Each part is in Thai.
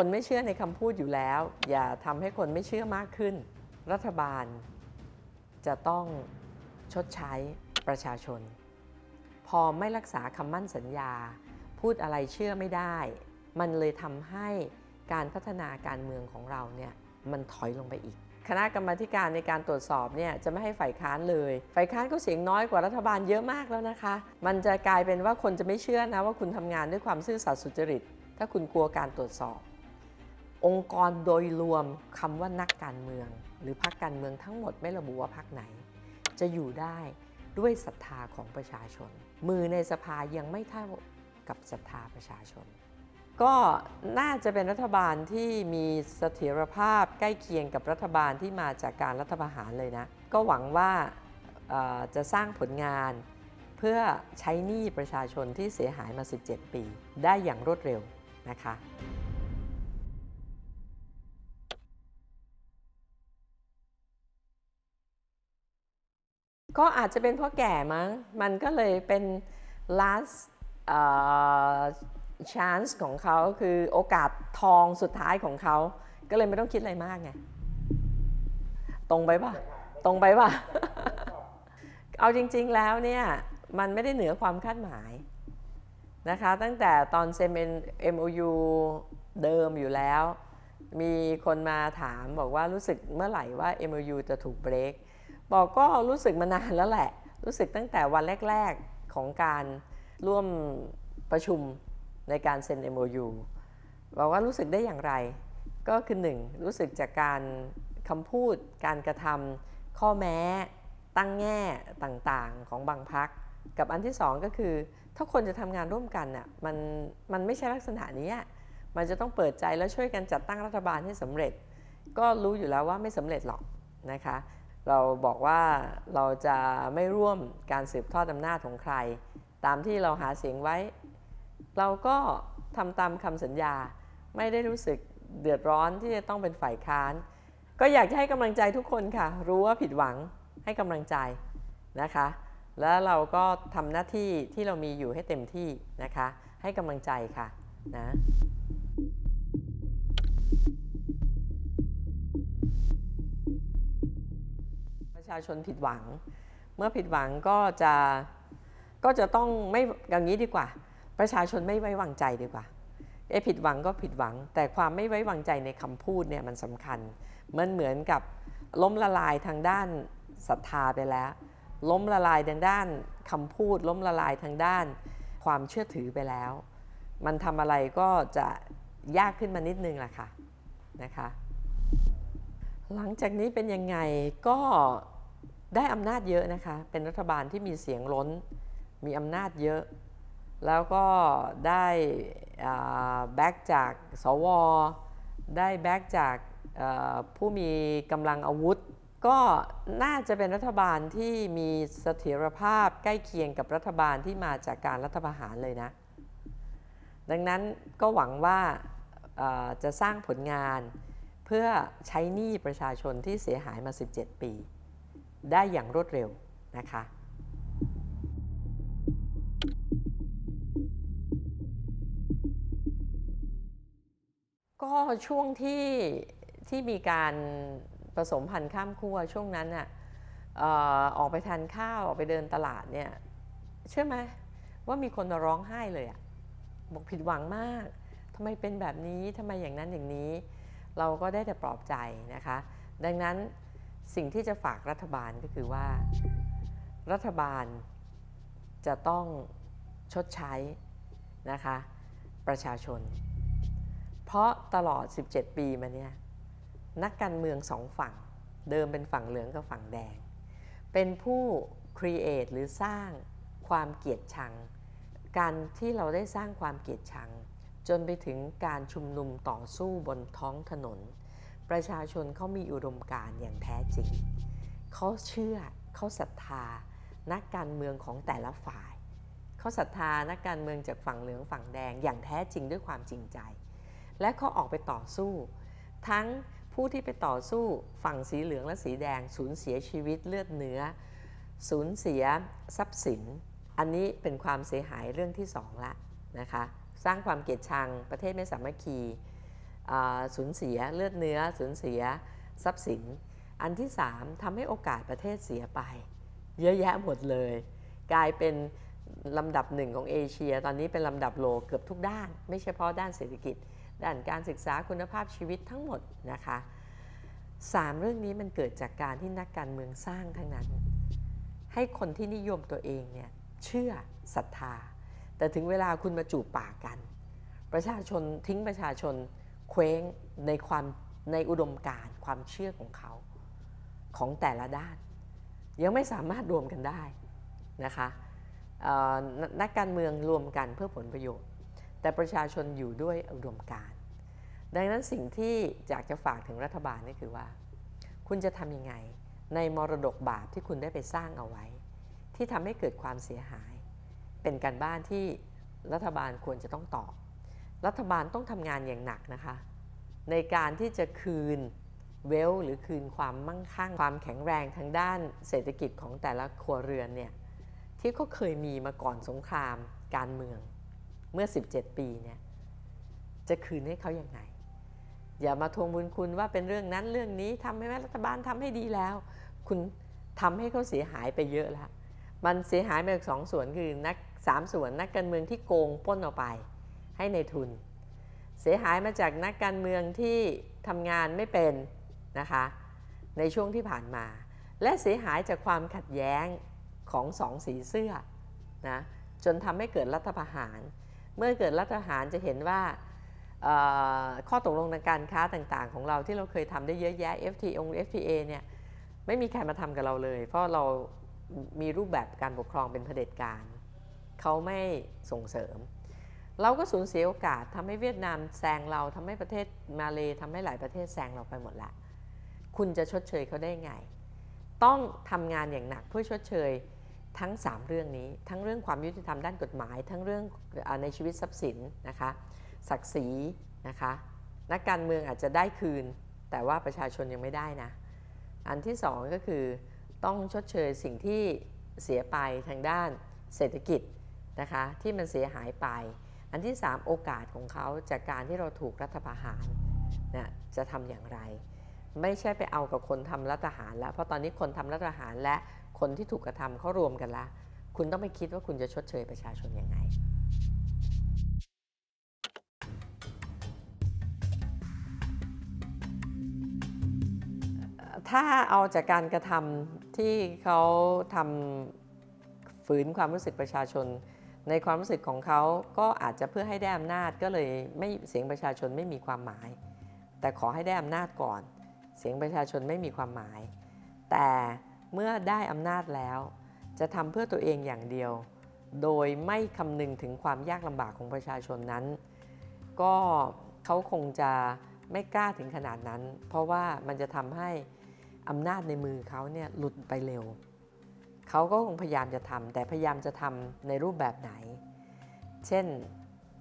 คนไม่เชื่อในคำพูดอยู่แล้ว อย่าทำให้คนไม่เชื่อมากขึ้น รัฐบาลจะต้องชดใช้ประชาชน พอไม่รักษาคำมั่นสัญญา พูดอะไรเชื่อไม่ได้ มันเลยทำให้การพัฒนาการเมืองของเราเนี่ยมันถอยลงไปอีก คณะกรรมาการในการตรวจสอบเนี่ยจะไม่ให้ฝ่ายค้านเลย ฝ่ายค้านก็เสียงน้อยกว่ารัฐบาลเยอะมากแล้วนะคะ มันจะกลายเป็นว่าคนจะไม่เชื่อนะว่าคุณทำงานด้วยความซื่อสัตย์สุจริต ถ้าคุณกลัวการตรวจสอบ องค์กรโดยรวมคำว่านักการเมือง หรือพรรคการเมืองทั้งหมดไม่ระบุว่าพรรคไหน จะอยู่ได้ด้วยศรัทธาของประชาชน มือในสภายังไม่เท่ากับศรัทธาประชาชน ก็น่าจะเป็นรัฐบาลที่มีเสถียรภาพใกล้เคียงกับรัฐบาลที่มาจากการรัฐประหารเลยนะ ก็หวังว่าจะสร้างผลงานเพื่อใช้หนี้ประชาชนที่เสียหายมา 17 ปี ได้อย่างรวดเร็วนะคะ ก็อาจจะเป็นเพราะแก่มั้ง มันก็เลยเป็น last chance ของเขาคือโอกาสทองสุดท้ายของเขา ก็เลยไม่ต้องคิดอะไรมากไง ตรงไปป่ะ ตรงไปป่ะ เอาจริง ๆ แล้วเนี่ย มันไม่ได้เหนือความคาดหมายนะคะ ตั้งแต่ตอนเซ็น MOU เดิมอยู่แล้ว มีคนมาถามบอกว่ารู้สึกเมื่อไหร่ว่า MOU จะถูกเบรก บอกก็รู้สึกมานานแล้วแหละ รู้สึกตั้งแต่วันแรก ๆของการร่วมประชุมในการเซ็น MOU บอกว่ารู้สึกได้อย่างไร ก็คือหนึ่งรู้สึกจากการคำพูด การกระทำข้อแม้ตั้งแง่ต่างๆของบางพัก กับอันที่สองก็คือ ถ้าคนจะทำงานร่วมกันน่ะมันมันไม่ใช่ลักษณะนี้อะมันจะต้องเปิดใจแล้วช่วยกันจัดตั้งรัฐบาลให้สำเร็จ ก็รู้อยู่แล้วว่าไม่สำเร็จหรอกนะคะ เราบอกว่าเราจะไม่ร่วมการสืบทอดอำนาจของใคร ตามที่เราหาเสียงไว้ เราก็ทำตามคำสัญญาไม่ได้รู้สึกเดือดร้อนที่จะต้องเป็นฝ่ายค้าน ก็อยากจะให้กำลังใจทุกคนค่ะ รู้ว่าผิดหวังให้กำลังใจนะคะ แล้วเราก็ทำหน้าที่ที่เรามีอยู่ให้เต็มที่นะคะ ให้กำลังใจค่ะนะ ชาชนผิดหวัง เมื่อผิดหวังก็จะก็จะต้องไม่อย่างนี้ดีกว่า ประชาชนไม่ไว้วางใจดีกว่าเอะผิดหวังก็ผิดหวัง แต่ความไม่ไว้วางใจในคำพูดเนี่ยมันสำคัญ มันเหมือนกับล้มละลายทางด้านศรัทธาไปแล้ว ล้มละลายทางด้านคำพูด ล้มละลายทางด้าน ความเชื่อถือไปแล้ว มันทำอะไรก็จะยากขึ้นมานิดนึงแหละค่ะนะคะ หลังจากนี้เป็นยังไงก็ ได้อำนาจเยอะนะคะ เป็นรัฐบาลที่มีเสียงล้น มีอำนาจเยอะ แล้วก็ได้แบ็กจากสว ได้แบ็กจากผู้มีกำลังอาวุธ ก็น่าจะเป็นรัฐบาลที่มีเสถียรภาพใกล้เคียงกับรัฐบาลที่มาจากการรัฐประหารเลยนะ ดังนั้นก็หวังว่าจะสร้างผลงานเพื่อใช้หนี้ประชาชนที่เสียหายมา 17 ปี ได้อย่างรวดเร็วนะคะก็ช่วงที่ที่มีการผสมพันธุ์ข้ามขั้วช่วงนั้นน่ะออออกไปทานข้าวออกไปเดินตลาดเนี่ยเชื่อไหมว่ามีคนมาร้องไห้เลยอะบอกผิดหวังมากทำไมเป็นแบบนี้ทำไมอย่างนั้นอย่างนี้ เราก็ได้แต่ปลอบใจนะคะ ดังนั้น สิ่งที่จะฝากรัฐบาลก็คือว่า รัฐบาลจะต้องชดใช้นะคะประชาชน เพราะตลอด 17 ปีมาเนี่ยนักการเมืองสองฝั่ง เดิมเป็นฝั่งเหลืองกับฝั่งแดง เป็นผู้ครีเอทหรือสร้างความเกลียดชัง การที่เราได้สร้างความเกลียดชัง จนไปถึงการชุมนุมต่อสู้บนท้องถนน ประชาชนเขามีอุดมการณ์อย่างแท้จริง เขาเชื่อเขาศรัทธา นักการเมืองของแต่ละฝ่าย เขาศรัทธานักการเมืองจากฝั่งเหลืองฝั่งแดงอย่างแท้จริงด้วยความจริงใจ และเขาออกไปต่อสู้ ทั้งผู้ที่ไปต่อสู้ฝั่งสีเหลืองและสีแดง สูญเสียชีวิตเลือดเนื้อ สูญเสียทรัพย์สิน อันนี้เป็นความเสียหายเรื่องที่สองละนะคะ สร้างความเกลียดชังประเทศไม่สามัคคี สูญเสียเลือดเนื้อสูญเสียทรัพย์สิน อันที่ 3ทำให้โอกาสประเทศเสียไป เยอะแยะหมดเลย กลายเป็นลำดับหนึ่งของเอเชีย ตอนนี้เป็นลำดับโลเกือบทุกด้าน ไม่เฉพาะด้านเศรษฐกิจ ด้านการศึกษาคุณภาพชีวิตทั้งหมดนะคะสามเรื่องนี้มันเกิดจากการที่นักการเมืองสร้างทั้งนั้น ให้คนที่นิยมตัวเองเนี่ยเชื่อศรัทธา แต่ถึงเวลาคุณมาจูบปากกัน ประชาชนทิ้งประชาชน เคว้งในความในอุดมการความเชื่อของเขาของแต่ละด้าน ยังไม่สามารถรวมกันได้นะคะนักการเมืองรวมกันเพื่อผลประโยชน์ แต่ประชาชนอยู่ด้วยอุดมการดังนั้นสิ่งที่อยากจะฝากถึงรัฐบาลนี่คือว่า คุณจะทำยังไงในมรดกบาปที่คุณได้ไปสร้างเอาไว้ ที่ทำให้เกิดความเสียหาย เป็นการบ้านที่รัฐบาลควรจะต้องตอบ รัฐบาลต้องทำงานอย่างหนักนะคะ ในการที่จะคืนเวลหรือคืนความมั่งคั่ง ความแข็งแรงทางด้านเศรษฐกิจของแต่ละครัวเรือนเนี่ยที่เขาเคยมีมาก่อนสงครามการเมืองเมื่อ 17 ปีเนี่ยจะคืนให้เขาอย่างไง อย่ามาทวงบุญคุณว่าเป็นเรื่องนั้นเรื่องนี้ทำให้รัฐบาลทำให้ดีแล้ว คุณทำให้เขาเสียหายไปเยอะแล้วมันเสียหายมาจากสองส่วนคือนักสามส่วนนักการเมืองที่โกงป้นเอาไป ให้ในทุน เสียหายมาจากนักการเมืองที่ทำงานไม่เป็นนะคะในช่วงที่ผ่านมา และเสียหายจากความขัดแย้งของสองสีเสื้อนะจนทำให้เกิดรัฐประหาร เมื่อเกิดรัฐประหารจะเห็นว่าข้อตกลงทางการค้าต่างๆ ของเราที่เราเคยทำได้เยอะแยะ FTA อง FTA เนี่ยไม่มีใครมาทำกับเราเลย เพราะเรามีรูปแบบการปกครองเป็นเผด็จการ เขาไม่ส่งเสริม เราก็สูญเสียโอกาสทำให้เวียดนามแซงเราทำให้ประเทศมาเลทำให้หลายประเทศแซงเราไปหมดละ คุณจะชดเชยเขาได้ไง ต้องทำงานอย่างหนักเพื่อชดเชยทั้ง 3 เรื่องนี้ ทั้งเรื่องความยุติธรรมด้านกฎหมาย ทั้งเรื่องในชีวิตทรัพย์สินนะคะศักดิ์ศรีนะคะนักการเมืองอาจจะได้คืน แต่ว่าประชาชนยังไม่ได้นะ อันที่ 2 ก็คือต้องชดเชยสิ่งที่เสียไปทางด้านเศรษฐกิจนะคะที่มันเสียหายไป อันที่ 3 โอกาสของเขาจากการที่เราถูกรัฐประหารนะจะทำอย่างไร ไม่ใช่ไปเอากับคนทำรัฐประหารแล้ว เพราะตอนนี้คนทำรัฐประหารและคนที่ถูกกระทำเขารวมกันละ คุณต้องไปคิดว่าคุณจะชดเชยประชาชนยังไงถ้าเอาจากการกระทำที่เขาทำฝืนความรู้สึกประชาชน ในความรู้สึกของเขาก็อาจจะเพื่อให้ได้อำนาจก็เลยไม่เสียงประชาชนไม่มีความหมาย แต่ขอให้ได้อำนาจก่อน เสียงประชาชนไม่มีความหมาย แต่เมื่อได้อำนาจแล้ว จะทำเพื่อตัวเองอย่างเดียว โดยไม่คำนึงถึงความยากลำบากของประชาชนนั้น ก็เขาคงจะไม่กล้าถึงขนาดนั้น เพราะว่ามันจะทำให้อำนาจในมือเขาเนี่ยหลุดไปเร็ว เขาก็คงพยายามจะทำแต่พยายามจะทำในรูปแบบไหน เช่น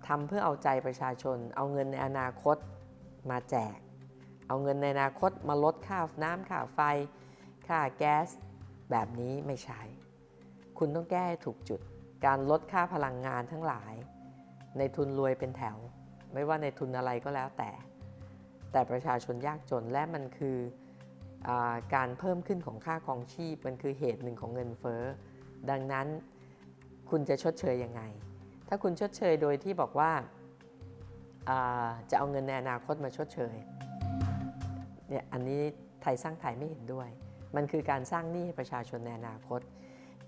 ทำเพื่อเอาใจประชาชน เอาเงินในอนาคตมาแจก เอาเงินในอนาคตมาลดค่าน้ำค่าไฟ ค่าแก๊ส แบบนี้ไม่ใช่ คุณต้องแก้ให้ถูกจุด การลดค่าพลังงานทั้งหลาย ในทุนรวยเป็นแถว ไม่ว่าในทุนอะไรก็แล้วแต่ แต่ประชาชนยากจนและมันคือ การเพิ่มขึ้นของค่าครองชีพมันคือเหตุหนึ่งของเงินเฟ้อ ดังนั้นคุณจะชดเชยยังไง ถ้าคุณชดเชยโดยที่บอกว่าาจะเอาเงินในอนาคตมาชดเชยเนี่ยอันนี้ไทยสร้างไทยไม่เห็นด้วย มันคือการสร้างหนี้ให้ประชาชนในอนาคต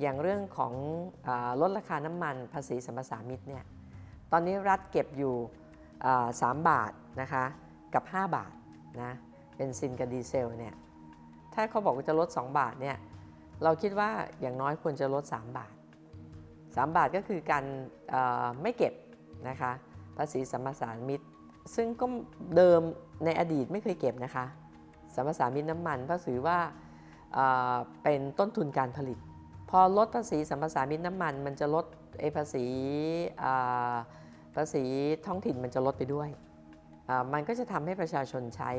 อย่างเรื่องของอลดราคาน้ำมันภาษีสัมปทามิตรเนี่ยตอนนี้รัฐเก็บอยู่อ่า3บาทนะคะกับ 5 บาทนะเป็นซินกับดีเซลเนี่ย ถ้าเขาบอกว่าจะลด 2 บาทเนี่ยเราคิดว่าอย่างน้อยควรจะลด 3 บาท 3 บาทก็คือการไม่เก็บนะคะภาษีสัมปทานมิตร ซึ่งก็เดิมในอดีตไม่เคยเก็บนะคะสัมปทานมิตรน้ำมันเพราะถือว่าเป็นต้นทุนการผลิต พอลดภาษีสัมปทานมิตรน้ำมัน มันจะลดไอ้ภาษีภาษีท้องถิ่นมันจะลดไปด้วย มันก็จะทำให้ประชาชนใช้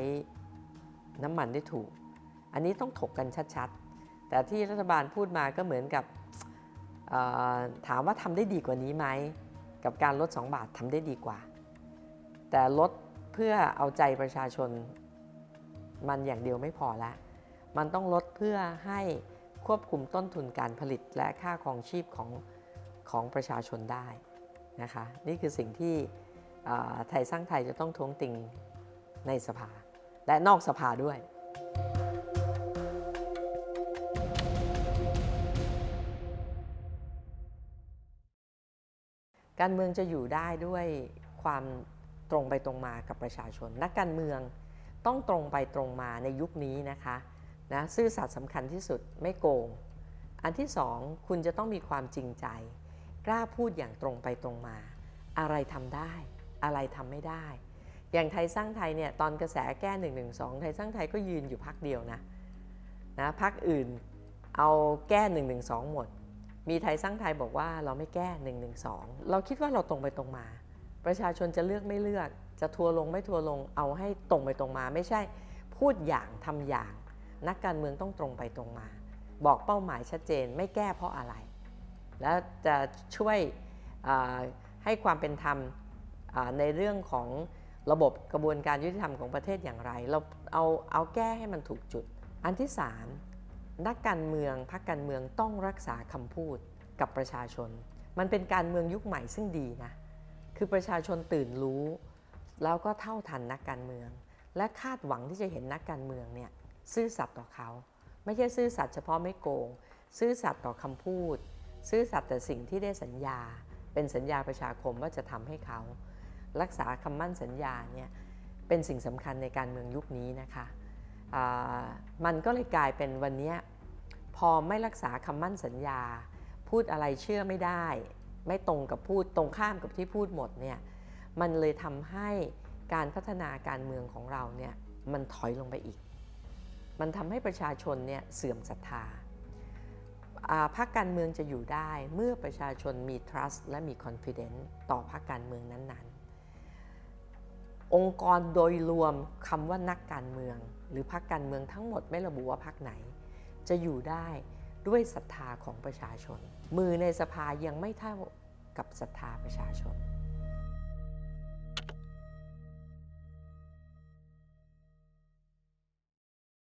น้ำมันได้ถูก อันนี้ต้องถกกันชัดๆ แต่ที่รัฐบาลพูดมาก็เหมือนกับถามว่าทำได้ดีกว่านี้ไหม กับการลด 2 บาททำได้ดีกว่า แต่ลดเพื่อเอาใจประชาชนมันอย่างเดียวไม่พอละมันต้องลดเพื่อให้ควบคุมต้นทุนการผลิตและค่าครองชีพของของประชาชนได้นะคะนี่คือสิ่งที่ไทยสร้างไทยจะต้องท้วงติงในสภา และนอกสภาด้วย การเมืองจะอยู่ได้ด้วยความตรงไปตรงมากับประชาชน นักการเมืองต้องตรงไปตรงมาในยุคนี้นะคะนะซื่อสัตย์สำคัญที่สุดไม่โกง อันที่สองคุณจะต้องมีความจริงใจ กล้าพูดอย่างตรงไปตรงมา อะไรทำได้ อะไรทำไม่ได้ อย่างไทยสร้างไทยเนี่ยตอนกระแสแก้1นึไทยสร้างไทยก็ยืนอยู่พักเดียวนะนะพักอื่นเอาแก้1นึหมด มีไทยสร้างไทยบอกว่าเราไม่แก้1นึเราคิดว่าเราตรงไปตรงมา ประชาชนจะเลือกไม่เลือก จะทัวร์ลงไม่ทัวร์ลงเอาให้ตรงไปตรงมา ไม่ใช่ พูดอย่างทำอย่าง นักการเมืองต้องตรงไปตรงมา บอกเป้าหมายชัดเจนไม่แก้เพราะอะไร แล้วจะช่วยให้ความเป็นธรรมในเรื่องของระบบกระบวนการยุติธรรมของประเทศอย่างไร เราเอาเอาแก้ให้มันถูกจุด อันที่สาม นักการเมืองพรรคการเมืองต้องรักษาคำพูดกับประชาชน มันเป็นการเมืองยุคใหม่ซึ่งดีนะ คือประชาชนตื่นรู้ แล้วก็เท่าทันนักการเมือง และคาดหวังที่จะเห็นนักการเมืองเนี่ยซื่อสัตย์ต่อเขา ไม่ใช่ซื่อสัตย์เฉพาะไม่โกง ซื่อสัตย์ต่อคำพูด ซื่อสัตย์แต่สิ่งที่ได้สัญญา เป็นสัญญาประชาคมว่าจะทำให้เขา รักษาคำมั่นสัญญาเนี่ยเป็นสิ่งสำคัญในการเมืองยุคนี้นะคะมันก็เลยกลายเป็นวันเนี้ย พอไม่รักษาคำมั่นสัญญา พูดอะไรเชื่อไม่ได้ ไม่ตรงกับพูดตรงข้ามกับที่พูดหมดเนี่ยมันเลยทำให้การพัฒนาการเมืองของเราเนี่ยมันถอยลงไปอีก มันทำให้ประชาชนเนี่ยเสื่อมศรัทธาพรรคการเมืองจะอยู่ได้เมื่อประชาชนมี trust และมี confidence ต่อพรรคการเมืองนั้นๆ องค์กรโดยรวมคำว่านักการเมือง หรือพรรคการเมืองทั้งหมดไม่ระบุว่าพรรคไหน จะอยู่ได้ด้วยศรัทธาของประชาชน มือในสภายังไม่เท่ากับศรัทธาประชาชน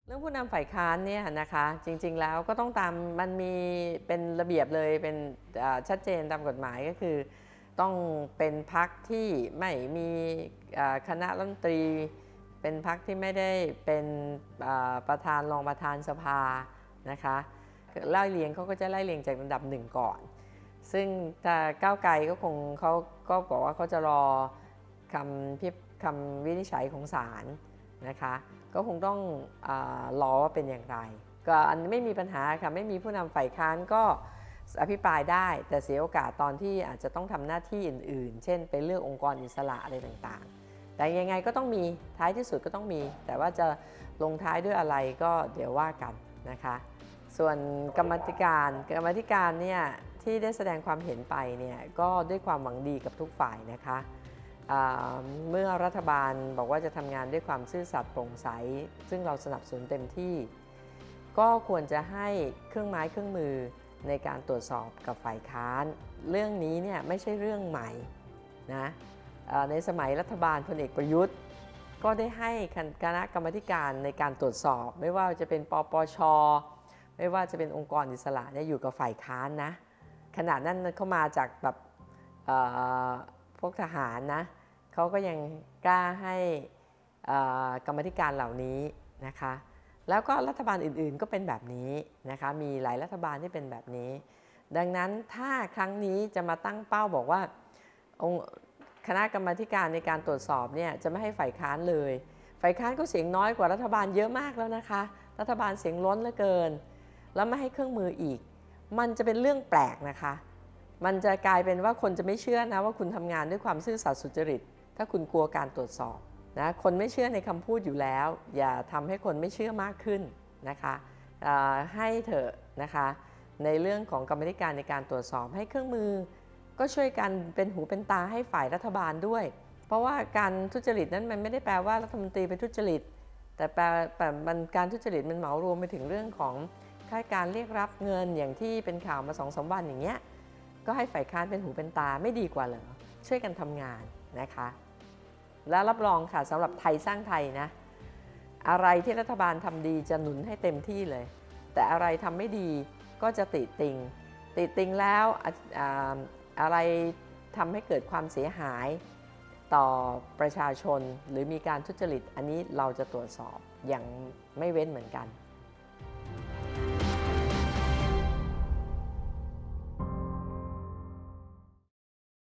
เรื่องผู้นำฝ่ายค้านเนี่ยนะคะจริงๆแล้วก็ต้องตามมันมีเป็นระเบียบเลยเป็นชัดเจนตามกฎหมายก็คือ ต้องเป็นพักที่ไม่มีคณะรัฐมนตรี เป็นพักที่ไม่ได้เป็นประธานรองประธานสภา นะคะไล่เรียงเขาก็จะไล่เรียงจากลำดับหนึ่งก่อน ซึ่งถ้าก้าวไกลก็คงเขาก็บอกว่าเขาจะรอคำพิพคำวินิจฉัยของศาลนะคะก็คงต้องอรอว่าเป็นอย่างไร ก็อันไม่มีปัญหาค่ะไม่มีผู้นำฝ่ายค้านก็อภิปรายได้แต่เสียโอกาสตอนที่อาจจะต้องทำหน้าที่อื่น ๆ เช่น ไปเลือกองค์กรอิสระอะไรต่างๆ แต่ยังไงก็ต้องมีท้ายที่สุดก็ต้องมี แต่ว่าจะลงท้ายด้วยอะไรก็เดี๋ยวว่ากันนะคะ ส่วนกรรมธิการกรรมธิการเนี่ยที่ได้แสดงความเห็นไปเนี่ยก็ด้วยความหวังดีกับทุกฝ่ายนะคะเมื่อรัฐบาลบอกว่าจะทำงานด้วยความซื่อสัตย์โปร่งใส ซึ่งเราสนับสนุนเต็มที่ ก็ควรจะให้เครื่องไม้เครื่องมือในการตรวจสอบกับฝ่ายค้าน เรื่องนี้เนี่ยไม่ใช่เรื่องใหม่นะในสมัยรัฐบาลพลเอกประยุทธ์ ก็ได้ให้คณะกรรมธิการในการตรวจสอบ ไม่ว่าจะเป็นปปช ไม่ว่าจะเป็นองค์กรอิสระเนี่ยอยู่กับฝ่ายค้านนะขณะนั้นเขามาจากแบบพวกทหารนะเขาก็ยังกล้าให้กรรมธิการเหล่านี้นะคะแล้วก็รัฐบาลอื่นๆก็เป็นแบบนี้นะคะมีหลายรัฐบาลที่เป็นแบบนี้ ดังนั้นถ้าครั้งนี้จะมาตั้งเป้าบอกว่าองค์คณะกรรมการในการตรวจสอบเนี่ยจะไม่ให้ฝ่ายค้านเลย ฝ่ายค้านก็เสียงน้อยกว่ารัฐบาลเยอะมากแล้วนะคะ รัฐบาลเสียงล้นเหลือเกิน แล้วไม่ให้เครื่องมืออีก มันจะเป็นเรื่องแปลกนะคะ มันจะกลายเป็นว่าคนจะไม่เชื่อนะว่าคุณทำงานด้วยความซื่อสัตย์สุจริต ถ้าคุณกลัวการตรวจสอบนะคนไม่เชื่อในคำพูดอยู่แล้ว อย่าทำให้คนไม่เชื่อมากขึ้นนะคะให้เถอะนะคะในเรื่องของกรรมธิการในการตรวจสอบให้เครื่องมือ ก็ช่วยกันเป็นหูเป็นตาให้ฝ่ายรัฐบาลด้วย เพราะว่าการทุจริตนั้นมันไม่ได้แปลว่ารัฐมนตรีเป็นทุจริต แต่แปลแต่มันการทุจริตมันเหมารวมไปถึงเรื่องของ ค่าการเรียกรับเงินอย่างที่เป็นข่าวมาสองสามวันอย่างเงี้ยก็ให้ฝ่ายค้านเป็นหูเป็นตาไม่ดีกว่าเหรอช่วยกันทำงานนะคะ และรับรองค่ะสำหรับไทยสร้างไทยนะอะไรที่รัฐบาลทำดีจะหนุนให้เต็มที่เลย แต่อะไรทำไม่ดีก็จะติติง ติติงแล้วอะอ่าอะไรทำให้เกิดความเสียหายต่อประชาชนหรือมีการทุจริต อันนี้เราจะตรวจสอบอย่างไม่เว้นเหมือนกัน